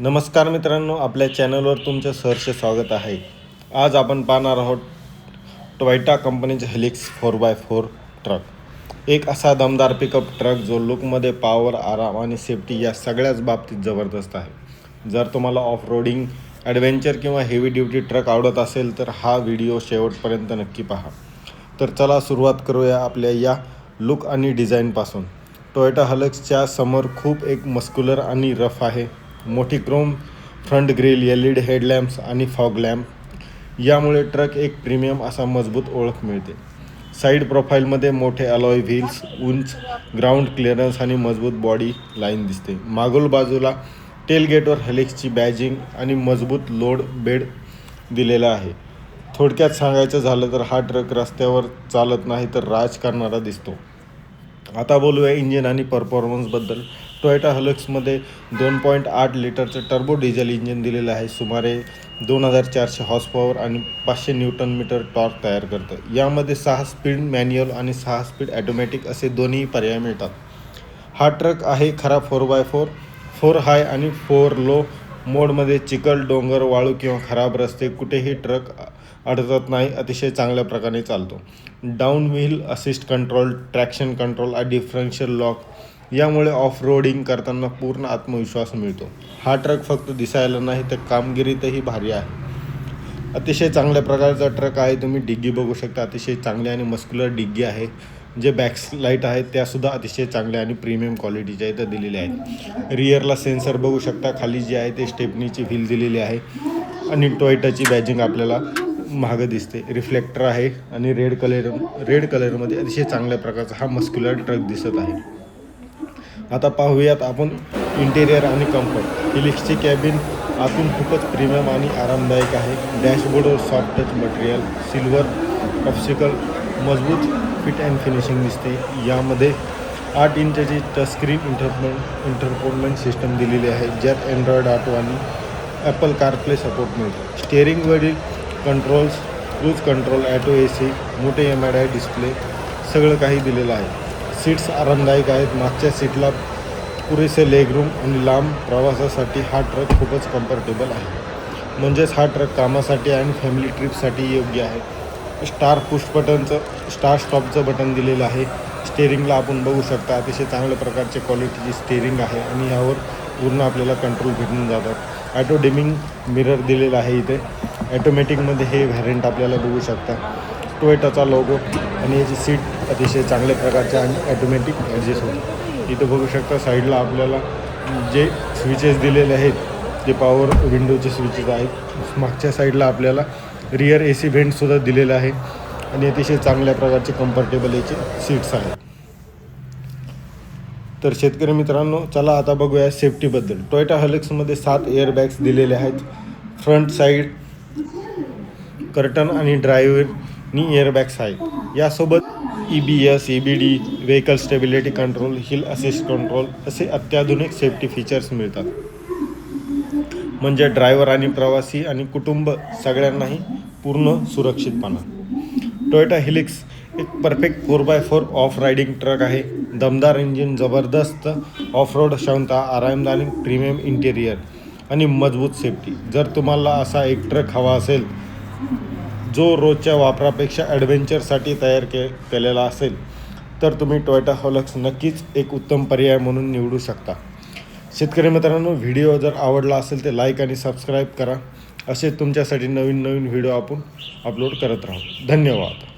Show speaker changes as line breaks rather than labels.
नमस्कार मित्रांनो आपल्या चॅनलवर तुमचं सहर्ष स्वागत आहे. आज आपण पाहणार आहोत टोयटा कंपनीचे Hilux four by four truck. एक असा दमदार पिकअप ट्रक जो लुकमध्ये पॉवर आराम आणि सेफ्टी या सगळ्याच बाबतीत जबरदस्त आहे. जर तुम्हाला ऑफ रोडिंग ॲडव्हेंचर किंवा हेवी ड्युटी ट्रक आवडत असेल तर हा व्हिडिओ शेवटपर्यंत नक्की पहा. तर चला सुरुवात करूया आपल्या या लुक आणि डिझाईनपासून टोयोटा हलक्सच्या समोर खूप एक मस्क्युलर आणि रफ आहे. मोठी chrome front grille L E D headlamps आणि फॉग लॅम्प. यामुळे ट्रक एक प्रीमियम असा मजबूत ओळख मिळते. साईड प्रोफाईलमध्ये मोठे अलॉय व्हील्स उंच ग्राउंड क्लिअरन्स आणि मजबूत बॉडी लाईन दिसते. मागोल बाजूला टेलगेटवर हेलिक्सची बॅजिंग आणि मजबूत लोड बेड दिलेला आहे. थोडक्यात सांगायचं झालं तर हा ट्रक रस्त्यावर चालत नाही तर राज करणारा दिसतो. आता बोलूया इंजिन आणि परफॉर्मन्सबद्दल टोयोटा हलक्समध्ये दोन पॉईंट आठ लिटरचं टर्बो डिझेल इंजिन दिलेलं आहे. सुमारे दोन हजार चारशे हॉर्स पॉवर आणि पाचशे न्यूटन मीटर टॉर्क तयार करतं. यामध्ये सहा स्पीड मॅन्युअल आणि सहा स्पीड ॲटोमॅटिक असे दोन्ही पर्याय मिळतात. हा ट्रक आहे खरा four by four four high आणि फोर लो मोडमध्ये चिखल डोंगर वाळू किंवा खराब रस्ते कुठेही ट्रक अडकत नाही अतिशय चांगल्या प्रकारे चालतो. Downhill assist control traction control differential lock यामुळे ऑफ रोडिंग करताना पूर्ण आत्मविश्वास मिळतो. हा ट्रक फक्त दिसायला नाही तर कामगिरीतही भारी आहे. अतिशय चांगल्या प्रकारचा ट्रक आहे. तुम्ही डिग्गी बघू शकता. अतिशय चांगली आणि मस्क्युलर डिग्गी आहे. जे बॅक्स लाइट आहेत त्यासुद्धा अतिशय चांगल्या आणि प्रीमियम क्वालिटीच्या इथं दिलेल्या आहेत. रिअरला सेन्सर बघू शकता. खाली जे आहे ते स्टेपनीची व्हील दिलेली आहे. आणि टोयटाची बॅजिंग आपल्याला महाग दिसते. रिफ्लेक्टर आहे आणि रेड कलर रेड कलरमध्ये अतिशय चांगल्या प्रकारचा हा मस्क्युलर ट्रक दिसत आहे. आता पाहूयात आपण इंटेरियर आणि कम्फर्ट हिलिक्सची कॅबिन आतून खूपच प्रीमियम आणि आरामदायक आहे. डॅशबोर्डवर सॉफ्ट टच मटेरियल सिल्वर ऑप्सिकल मजबूत फिट अँड फिनिशिंग दिसते. यामध्ये आठ इंचाची टचस्क्रीन इंटरपोन इंटरपोर्टमेंट सिस्टम दिलेली आहे ज्यात अँड्रॉइड ऑटो आणि ॲपल कारप्ले सपोर्ट मिळतो. स्टेअरिंगवरील controls cruise control auto A C मोठे एम आय डिस्प्ले सगळं काही दिलेलं आहे. सीट्स आरामदायक आहेत. मागच्या सीटला पुरेसे लेगरूम आणि लांब प्रवासासाठी हा ट्रक खूपच कम्फर्टेबल आहे. म्हणजेच हा ट्रक कामासाठी आणि फॅमिली ट्रिपसाठी योग्य आहे. स्टार पुश बटनचं स्टार स्टॉपचं बटन दिलेलं आहे. स्टेअरिंगला आपण बघू शकता अतिशय चांगल्या प्रकारचे क्वालिटीची स्टेअरिंग आहे आणि यावर पूर्ण आपल्याला कंट्रोल भेटून जातात. ॲटो डिमिंग मिरर दिलेला आहे इथे. ॲटोमॅटिकमध्ये हे व्हॅरियंट आपल्याला बघू शकता. टोयटाचा लोगो आणि याची सीट अतिशय चांगल्या प्रकारच्या आणि ॲटोमॅटिक ॲडजस्ट होते इथं बघू शकता साईडला आपल्याला जे स्विचेस दिलेले आहेत जे पॉवर विंडोचे स्विचेस आहेत. मागच्या साईडला आपल्याला रिअर ए सी व्हेंटसुद्धा दिलेलं आहे. आणि अतिशय चांगल्या प्रकारचे कम्फर्टेबल याचे सीट्स आहेत. तर शेतकरी मित्रांनो चला आता बघूया सेफ्टीबद्दल टोयोटा हलेक्समध्ये सात एअरबॅग्स दिलेले आहेत. फ्रंट साईड कर्टन आणि ड्रायव्हरनी एअरबॅग्स आहेत. यासोबत E B S E B D vehicle stability control hill assist control असे अत्याधुनिक सेफ्टी फीचर्स मिळतात. म्हणजे ड्रायव्हर आणि प्रवासी आणि कुटुंब सगळ्यांनाही पूर्ण सुरक्षितपणा. टोयोटा हिलिक्स एक perfect four by four off riding truck आहे. दमदार इंजिन जबरदस्त ऑफ रोड क्षमता आरामदायी प्रीमियम इंटेरियर आणि मजबूत सेफ्टी जर तुम्हाला असा एक ट्रक हवा असेल जो रोजच्या वापरापेक्षा ॲडव्हेंचरसाठी तयार के केलेला असेल तर तुम्ही टोयोटा हॉलक्स नक्कीच एक उत्तम पर्याय म्हणून निवडू शकता. शेतकरी मित्रांनो व्हिडिओ जर आवडला असेल तर लाईक आणि सबस्क्राईब करा. असे तुमच्यासाठी नवीन नवीन व्हिडिओ आपण अपलोड करत राहू. धन्यवाद.